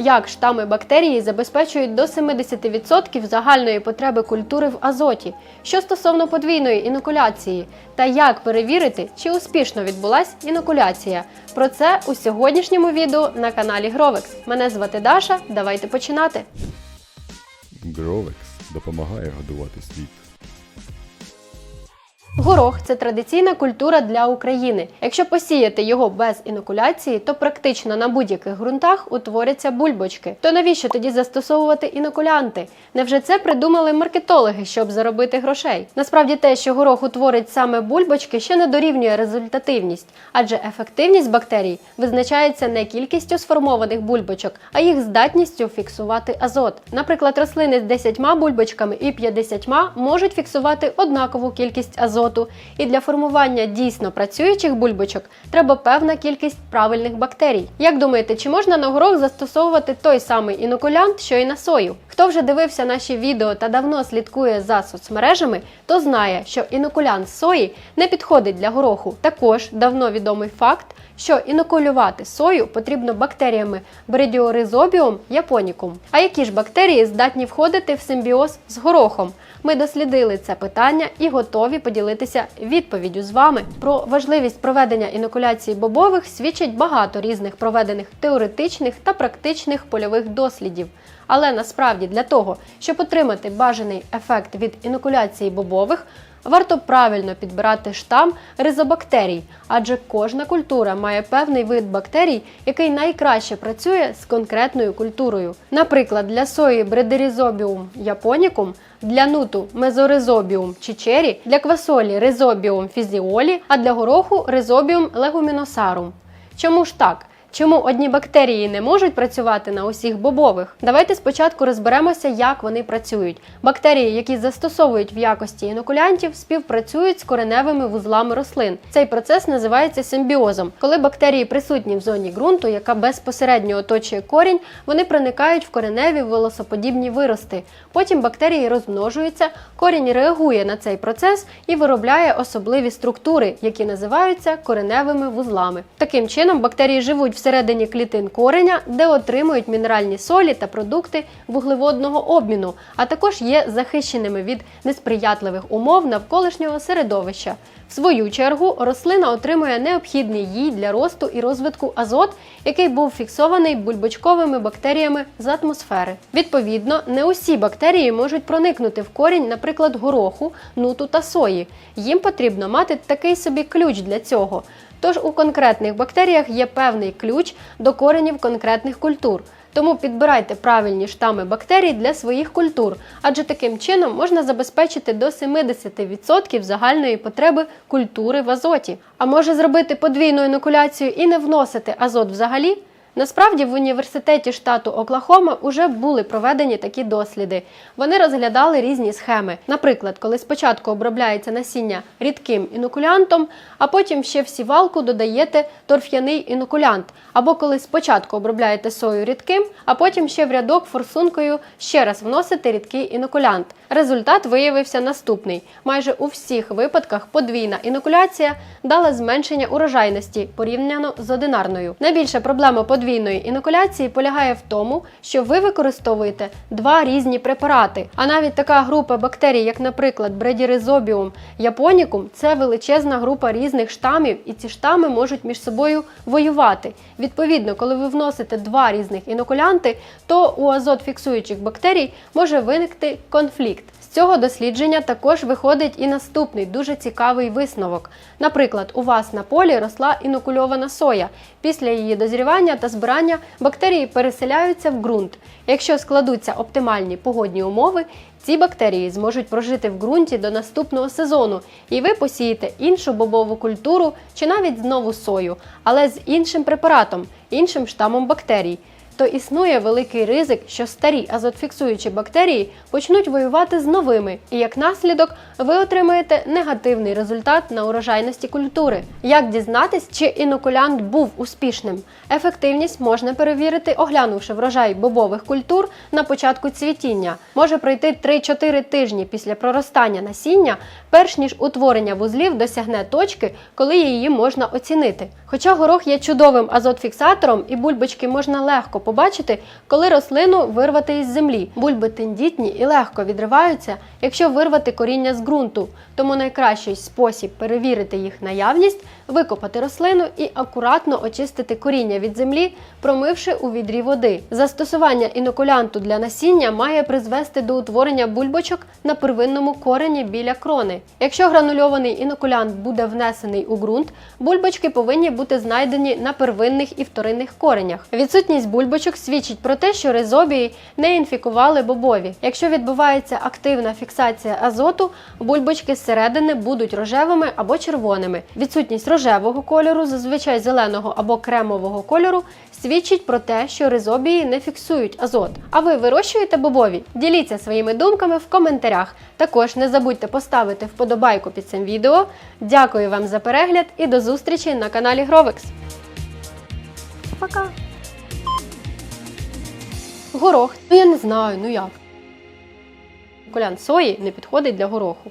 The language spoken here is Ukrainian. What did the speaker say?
Як штами бактерії забезпечують до 70% загальної потреби культури в азоті, що стосовно подвійної інокуляції, та як перевірити, чи успішно відбулась інокуляція. Про це у сьогоднішньому відео на каналі Гровекс. Мене звати Даша. Давайте починати. Гровекс допомагає годувати світ. Горох це традиційна культура для України. Якщо посіяти його без інокуляції, то практично на будь-яких ґрунтах утворяться бульбочки. То навіщо тоді застосовувати інокулянти? Невже це придумали маркетологи, щоб заробити грошей? Насправді те, що горох утворить саме бульбочки, ще не дорівнює результативність, адже ефективність бактерій визначається не кількістю сформованих бульбочок, а їх здатністю фіксувати азот. Наприклад, рослини з 10 бульбочками і 50 можуть фіксувати однакову кількість азоту. І для формування дійсно працюючих бульбочок треба певна кількість правильних бактерій. Як думаєте, чи можна на горох застосовувати той самий інокулянт, що і на сою? Хто вже дивився наші відео та давно слідкує за соцмережами, то знає, що інокулянт сої не підходить для гороху. Також давно відомий факт, що інокулювати сою потрібно бактеріями Bradiorizobиum japonicum. А які ж бактерії здатні входити в симбіоз з горохом? Ми дослідили це питання і готові поділитися відповіддю з вами. Про важливість проведення інокуляції бобових свідчить багато різних проведених теоретичних та практичних польових дослідів. Але насправді для того, щоб отримати бажаний ефект від інокуляції бобових, варто правильно підбирати штам ризобактерій, адже кожна культура має певний вид бактерій, який найкраще працює з конкретною культурою. Наприклад, для сої Bradyrhizobium japonicum, для нуту Mesorhizobium chicheri, для квасолі Rhizobium physioli, а для гороху Rhizobium leguminosarum. Чому ж так? Чому одні бактерії не можуть працювати на усіх бобових? Давайте спочатку розберемося, як вони працюють. Бактерії, які застосовують в якості інокулянтів, співпрацюють з кореневими вузлами рослин. Цей процес називається симбіозом. Коли бактерії присутні в зоні ґрунту, яка безпосередньо оточує корінь, вони проникають в кореневі волосоподібні вирости. Потім бактерії розмножуються, корінь реагує на цей процес і виробляє особливі структури, які називаються кореневими вузлами. Таким чином, бактерії живуть всередині клітин кореня, де отримують мінеральні солі та продукти вуглеводного обміну, а також є захищеними від несприятливих умов навколишнього середовища. В свою чергу рослина отримує необхідний їй для росту і розвитку азот, який був фіксований бульбочковими бактеріями з атмосфери. Відповідно, не усі бактерії можуть проникнути в корінь, наприклад, гороху, нуту та сої. Їм потрібно мати такий собі ключ для цього. Тож у конкретних бактеріях є певний ключ до коренів конкретних культур. Тому підбирайте правильні штами бактерій для своїх культур, адже таким чином можна забезпечити до 70% загальної потреби культури в азоті. А може зробити подвійну інокуляцію і не вносити азот взагалі? Насправді в університеті штату Оклахома вже були проведені такі досліди. Вони розглядали різні схеми. Наприклад, коли спочатку обробляється насіння рідким інокулянтом, а потім ще в сівалку додаєте торф'яний інокулянт. Або коли спочатку обробляєте сою рідким, а потім ще в рядок форсункою ще раз вносите рідкий інокулянт. Результат виявився наступний: майже у всіх випадках подвійна інокуляція дала зменшення урожайності порівняно з одинарною. Найбільша проблема подвійної інокуляції полягає в тому, що ви використовуєте два різні препарати. А навіть така група бактерій, як, наприклад, Bradyrhizobium japonicum, це величезна група різних штамів, і ці штами можуть між собою воювати. Відповідно, коли ви вносите два різних інокулянти, то у азот фіксуючих бактерій може виникти конфлікт. З цього дослідження також виходить і наступний дуже цікавий висновок. Наприклад, у вас на полі росла інокульована соя. Після її дозрівання та збирання бактерії переселяються в ґрунт. Якщо складуться оптимальні погодні умови, ці бактерії зможуть прожити в ґрунті до наступного сезону, і ви посієте іншу бобову культуру чи навіть знову сою, але з іншим препаратом, іншим штамом бактерій то існує великий ризик, що старі азотфіксуючі бактерії почнуть воювати з новими, і як наслідок ви отримаєте негативний результат на урожайності культури. Як дізнатись, чи інокулянт був успішним? Ефективність можна перевірити, оглянувши врожай бобових культур на початку цвітіння. Може пройти 3-4 тижні після проростання насіння, перш ніж утворення вузлів досягне точки, коли її можна оцінити. Хоча горох є чудовим азотфіксатором і бульбочки можна легко побачити, коли рослину вирвати із землі. Бульби тендітні і легко відриваються, якщо вирвати коріння з ґрунту. Тому найкращий спосіб перевірити їх наявність викопати рослину і акуратно очистити коріння від землі, промивши у відрі води. Застосування інокулянту для насіння має призвести до утворення бульбочок на первинному корені біля крони. Якщо гранульований інокулянт буде внесений у ґрунт, бульбочки повинні бути знайдені на первинних і вторинних коренях. Відсутність бульбочок свідчить про те, що ризобії не інфікували бобові. Якщо відбувається активна фіксація азоту, бульбочки зсередини будуть рожевими або червоними. Відсутність рожевого кольору, зазвичай зеленого або кремового кольору, свідчить про те, що ризобії не фіксують азот. А ви вирощуєте бобові? Діліться своїми думками в коментарях. Також не забудьте поставити вподобайку під цим відео. Дякую вам за перегляд і до зустрічі на каналі Гровекс. Пока! Горох. Ну я не знаю, ну як. Колян сої не підходить для гороху.